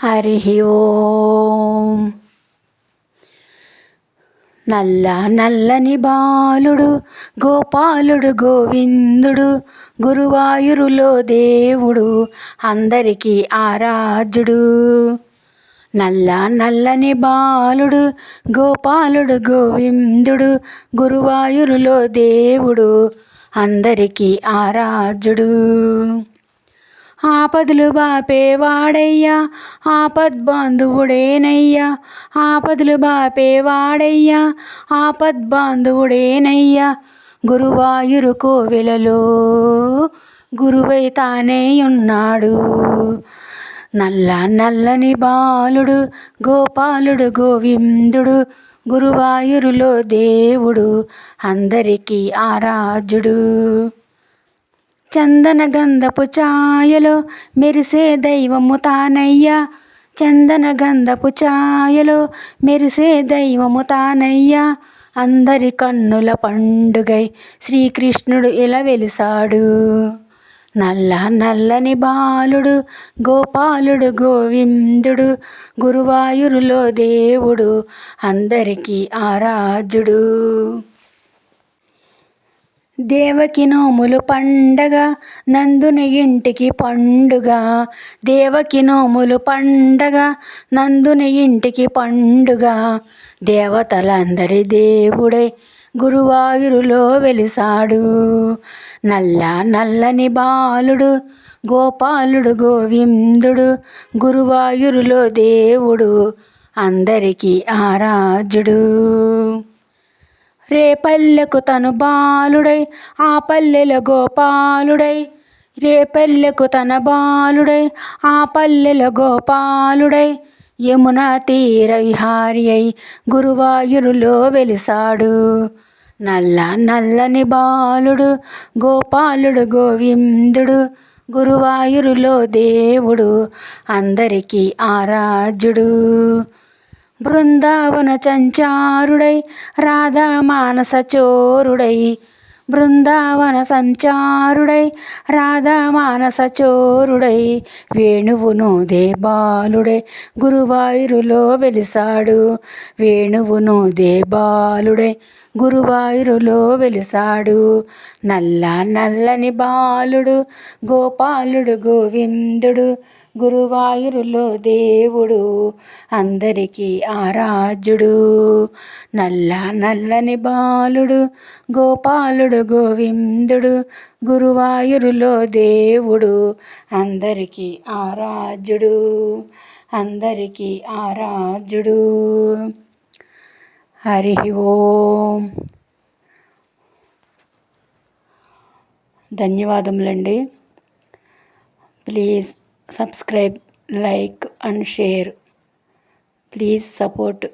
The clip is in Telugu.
హరి ఓం నల్ల నల్లని బాలుడు గోపాలుడు గోవిందుడు గురువాయురులో దేవుడు అందరికీ ఆరాధ్యుడు నల్ల నల్లని బాలుడు గోపాలుడు గోవిందుడు గురువాయురులో దేవుడు అందరికీ ఆరాధ్యుడు ఆపదలు బాపేవాడయ్యా ఆపద్బాంధువుడేనయ్యా ఆపదలు బాపేవాడయ్యా ఆపద్బాంధువుడేనయ్యా గురువాయురు కోవెలలో గురువై తానే ఉన్నాడు. నల్ల నల్లని బాలుడు గోపాలుడు గోవిందుడు గురువాయురులో దేవుడు అందరికీ ఆరాధ్యుడు. చందన గంధపు ఛాయలో మెరిసే దైవము తానయ్యా. చందన గంధపు ఛాయలో మెరిసే దైవము తానయ్యా. అందరి కన్నుల పండుగై శ్రీకృష్ణుడు ఇలా వెలిసాడు? నల్ల నల్లని బాలుడు గోపాలుడు గోవిందుడు గురువాయురులో దేవుడు అందరికీ ఆరాధ్యుడు. దేవకి నోములు పండగ నందుని ఇంటికి పండుగ. దేవకి నోములు పండగ నందుని ఇంటికి పండుగ. దేవతలందరి దేవుడే గురువాయురులో వెలిసాడు. నల్ల నల్లని బాలుడు గోపాలుడు గోవిందుడు గురువాయురులో దేవుడు అందరికీ ఆరాజుడు రేపల్లెకు తను బాలుడై ఆ పల్లెల గోపాలుడై. రేపల్లెకు తన బాలుడై ఆ పల్లెల గోపాలుడై. యమునా తీర విహారి అయి గురువాయురులో వెలిసాడు. నల్ల నల్లని బాలుడు గోపాలుడు గోవిందుడు గురువాయురులో దేవుడు అందరికీ ఆరాధ్యుడు. బృందావన సంచారుడై రాధా మానస చోరుడై. బృందావన సంచారుడై రాధా మానస చోరుడై. వేణువును దేబాలుడై గురువాయురులో వెలిసాడు. వేణువును దేబాలుడై గురువాయురులో వెలిసాడు. నల్ల నల్లని బాలుడు గోపాలుడు గోవిందుడు గురువాయురులో దేవుడు అందరికీ ఆరాధ్యుడు. నల్ల నల్లని బాలుడు గోపాలుడు గోవిందుడు గురువాయురులో దేవుడు అందరికీ ఆరాధ్యుడు. అందరికీ ఆరాధ్యుడు. హరి ఓం. ధన్యవాదములండి. Please subscribe like and share. Please support